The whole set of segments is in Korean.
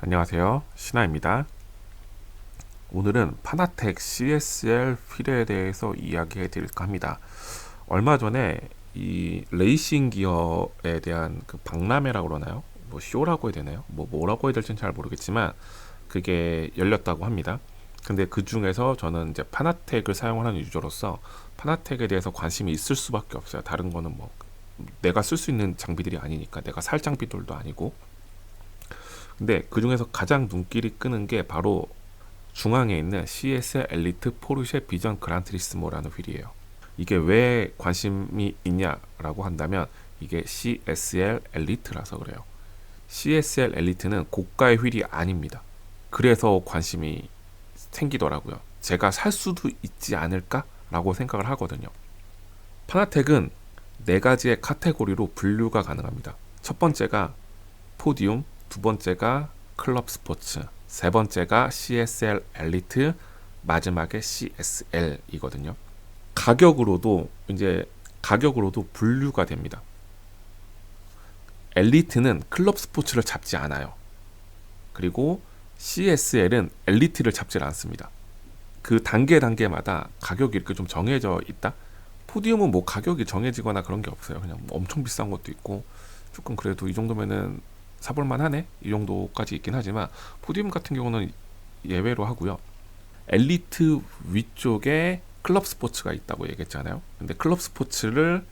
안녕하세요. 신하입니다. 오늘은 파나텍 CSL 휠에 대해서 이야기해 드릴까 합니다. 얼마 전에 이 레이싱 기어에 대한 그 박람회라고 그러나요? 뭐 쇼라고 해야 되나요? 뭐 뭐라고 해야 될지는 잘 모르겠지만 그게 열렸다고 합니다. 근데 그 중에서 저는 이제 파나텍을 사용하는 유저로서 파나텍에 대해서 관심이 있을 수밖에 없어요. 다른 거는 뭐 내가 쓸 수 있는 장비들이 아니니까 내가 살 장비들도 아니고 근데 그 중에서 가장 눈길이 끄는 게 바로 중앙에 있는 CS 엘리트 포르쉐 비전 그란트리스모라는 휠이에요. 이게 왜 관심이 있냐라고 한다면 이게 CSL 엘리트라서 그래요. CSL 엘리트는 고가의 휠이 아닙니다. 그래서 관심이 생기더라고요. 제가 살 수도 있지 않을까라고 생각을 하거든요. 파나텍은 네 가지의 카테고리로 분류가 가능합니다. 첫 번째가 포디움, 두 번째가 클럽 스포츠, 세 번째가 CSL 엘리트, 마지막에 CSL이거든요. 가격으로도 이제 가격으로도 분류가 됩니다. 엘리트는 클럽 스포츠를 잡지 않아요. 그리고 CSL은 엘리트를 잡지 않습니다. 그 단계 단계마다 가격이 이렇게 좀 정해져 있다. 포디움은 뭐 가격이 정해지거나 그런 게 없어요. 그냥 뭐 엄청 비싼 것도 있고 조금 그래도 이 정도면은 사볼만 하네 이 정도까지 있긴 하지만 포디움 같은 경우는 예외로 하고요. 엘리트 위쪽에 클럽 스포츠가 있다고 얘기했잖아요. 근데 클럽 스포츠를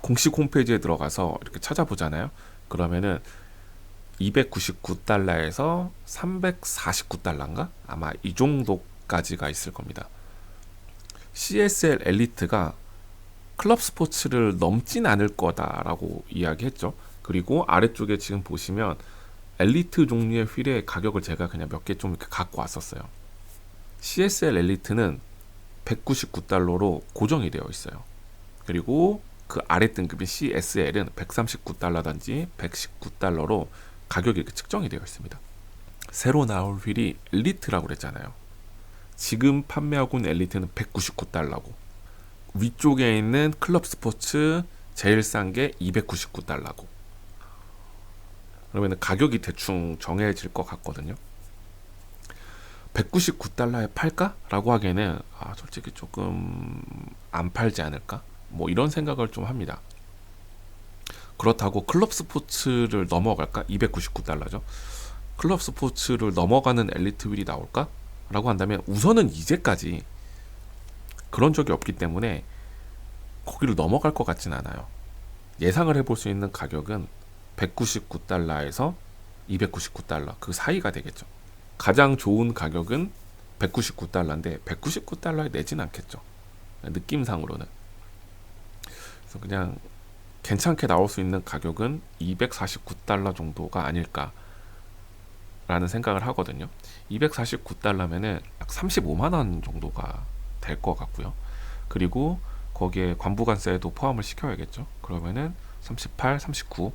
공식 홈페이지에 들어가서 이렇게 찾아보잖아요. 그러면은 299달러에서 349달러인가? 아마 이 정도까지가 있을 겁니다. CSL 엘리트가 클럽 스포츠를 넘진 않을 거다라고 이야기했죠. 그리고 아래쪽에 지금 보시면 엘리트 종류의 휠의 가격을 제가 그냥 몇 개 좀 이렇게 갖고 왔었어요. CSL 엘리트는 199달러로 고정이 되어 있어요. 그리고 그 아래 등급인 CSL은 139달러단지 119달러로 가격이 이렇게 측정이 되어 있습니다. 새로 나올 휠이 엘리트라고 그랬잖아요. 지금 판매하고 있는 엘리트는 199달러고 위쪽에 있는 클럽 스포츠 제일 싼 게 299달러고 그러면 가격이 대충 정해질 것 같거든요. 199달러에 팔까? 라고 하기에는 아, 솔직히 조금 안 팔지 않을까? 뭐 이런 생각을 좀 합니다. 그렇다고 클럽 스포츠를 넘어갈까? 299달러죠. 클럽 스포츠를 넘어가는 엘리트 휠이 나올까? 라고 한다면 우선은 이제까지 그런 적이 없기 때문에 거기를 넘어갈 것 같진 않아요. 예상을 해볼 수 있는 가격은 199달러에서 299달러 그 사이가 되겠죠. 가장 좋은 가격은 199달러인데 199달러에 내진 않겠죠. 느낌상으로는. 그래서 그냥 괜찮게 나올 수 있는 가격은 249달러 정도가 아닐까 라는 생각을 하거든요. 249달러면은 약 35만 원 정도가 될 것 같고요. 그리고 거기에 관부관세도 포함을 시켜야겠죠. 그러면은 38, 39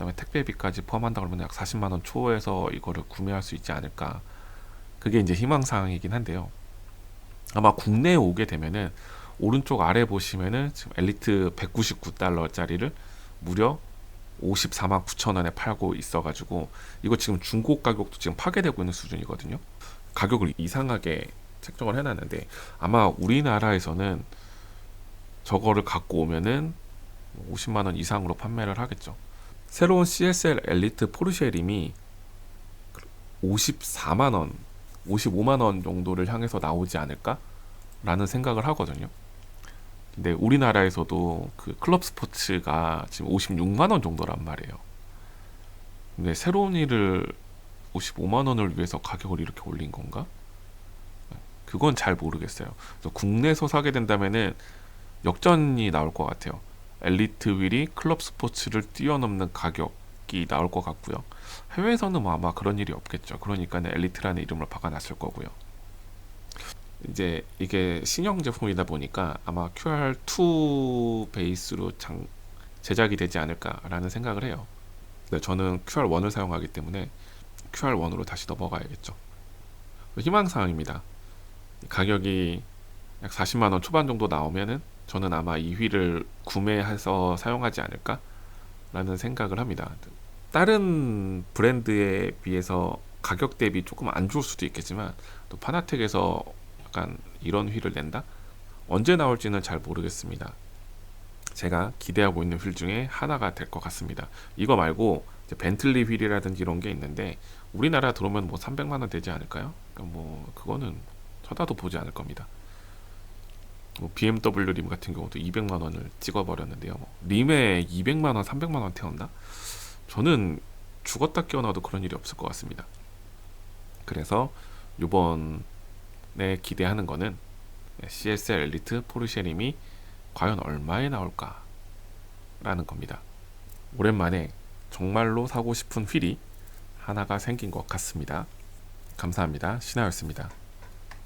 그다음에 택배비까지 포함한다 그러면 약 40만 원 초에서 이거를 구매할 수 있지 않을까. 그게 이제 희망 사항이긴 한데요. 아마 국내에 오게 되면은 오른쪽 아래 보시면은 지금 엘리트 199달러짜리를 무려 54만 9천 원에 팔고 있어가지고 이거 지금 중고 가격도 지금 파괴되고 있는 수준이거든요. 가격을 이상하게 책정을 해놨는데 아마 우리나라에서는 저거를 갖고 오면은 50만 원 이상으로 판매를 하겠죠. 새로운 CSL 엘리트 포르쉐 림이 54만 원, 55만 원 정도를 향해서 나오지 않을까라는 생각을 하거든요. 근데 우리나라에서도 그 클럽 스포츠가 지금 56만 원 정도란 말이에요. 근데 새로운 일을 55만 원을 위해서 가격을 이렇게 올린 건가? 그건 잘 모르겠어요. 국내에서 사게 된다면은 역전이 나올 것 같아요. 엘리트 휠이 클럽 스포츠를 뛰어넘는 가격이 나올 것 같고요. 해외에서는 뭐 아마 그런 일이 없겠죠. 그러니까 엘리트라는 이름을 박아놨을 거고요. 이제 이게 신형 제품이다 보니까 아마 QR2 베이스로 장, 제작이 되지 않을까라는 생각을 해요. 네, 저는 QR1을 사용하기 때문에 QR1으로 다시 넘어가야겠죠. 희망사항입니다. 가격이 약 40만 원 초반 정도 나오면은 저는 아마 이 휠을 구매해서 사용하지 않을까라는 생각을 합니다. 다른 브랜드에 비해서 가격 대비 조금 안 좋을 수도 있겠지만 또 파나텍에서 약간 이런 휠을 낸다? 언제 나올지는 잘 모르겠습니다. 제가 기대하고 있는 휠 중에 하나가 될 것 같습니다. 이거 말고 벤틀리 휠이라든지 이런 게 있는데 우리나라 들어오면 뭐 300만 원 되지 않을까요? 그러니까 뭐 그거는 쳐다도 보지 않을 겁니다. 뭐 BMW 림 같은 경우도 200만 원을 찍어버렸는데요. 뭐 림에 200만 원, 300만 원 태운다? 저는 죽었다 깨어나도 그런 일이 없을 것 같습니다. 그래서 이번에 기대하는 거는 CSR 엘리트 포르쉐 림이 과연 얼마에 나올까? 라는 겁니다. 오랜만에 정말로 사고 싶은 휠이 하나가 생긴 것 같습니다. 감사합니다. 신하였습니다.